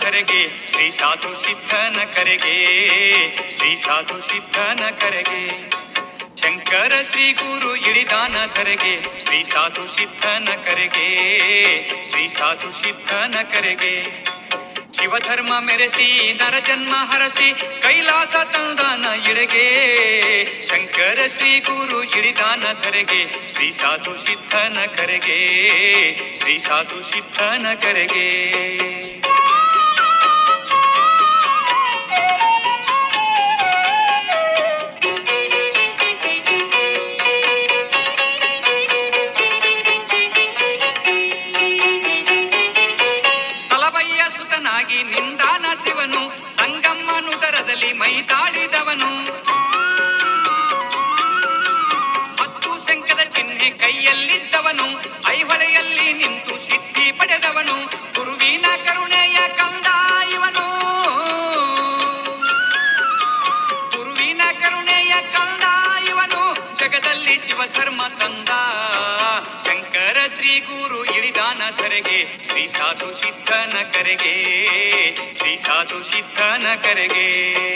ಧರೆಗೆ ಶ್ರೀ ಸಾಧು ಸಿದ್ಧನ ಕರೆಗೆ, ಶ್ರೀ ಸಾಧು ಸಿದ್ಧನ ಕರೆಗೆ. ಶಂಕರ ಶ್ರೀ ಗುರು ಇಳಿದಾನ ಕರೆಗೆ, ಶ್ರೀ ಸಾಧು ಸಿದ್ಧನ ಕರೆಗೆ, ಶ್ರೀ ಸಾಧು ಸಿದ್ಧನ ಕರೆಗೆ. ಶಿವಧರ್ಮ ಮೆರೆಸಿ, ನರ ಜನ್ಮ ಹರಸಿ, ಕೈಲಾಸ ತಂದಾನ ಎಡೆಗೆ. ಶಂಕರ ಶ್ರೀ ಗುರು ಇಳಿದಾನ ಕರೆಗೆ ಶ್ರೀ ಸಾಧು ಸಿದ್ಧನ ಕರೆಗೆ, ಶ್ರೀ ಸಾಧು ಸಿದ್ಧನ ಕರೆಗೆ. ಸುತನಾಗಿ ನಿಂದಾನ ಶಿವನು ಸಂಗಮ್ಮನುದರದಲ್ಲಿ ಮೈತಾಳಿದವನು ಹತ್ತು ಶಂಕದ ಚಿಹ್ನೆ ಕೈಯಲ್ಲಿದ್ದವನು, ಐಹೊಳೆಯಲ್ಲಿ ನಿಂತು ಸಿದ್ಧಿ ಪಡೆದವನು, ಗುರುವಿನ ಕರುಣೆಯ ಕಂದ ಇವನು ಗುರುವಿನ ಕರುಣೆಯ ಕಂದ ಇವನು ಜಗದಲ್ಲಿ ಶಿವಧರ್ಮ ತಂದ. ಶ್ರೀ ಗುರು ಇಳಿದಾನ ಕರೆಗೆ ಶ್ರೀ ಸಾಧು ಸಿದ್ಧನ ಕರೆಗೆ ಶ್ರೀ ಸಾಧು ಸಿದ್ಧನ ಕರೆಗೆ.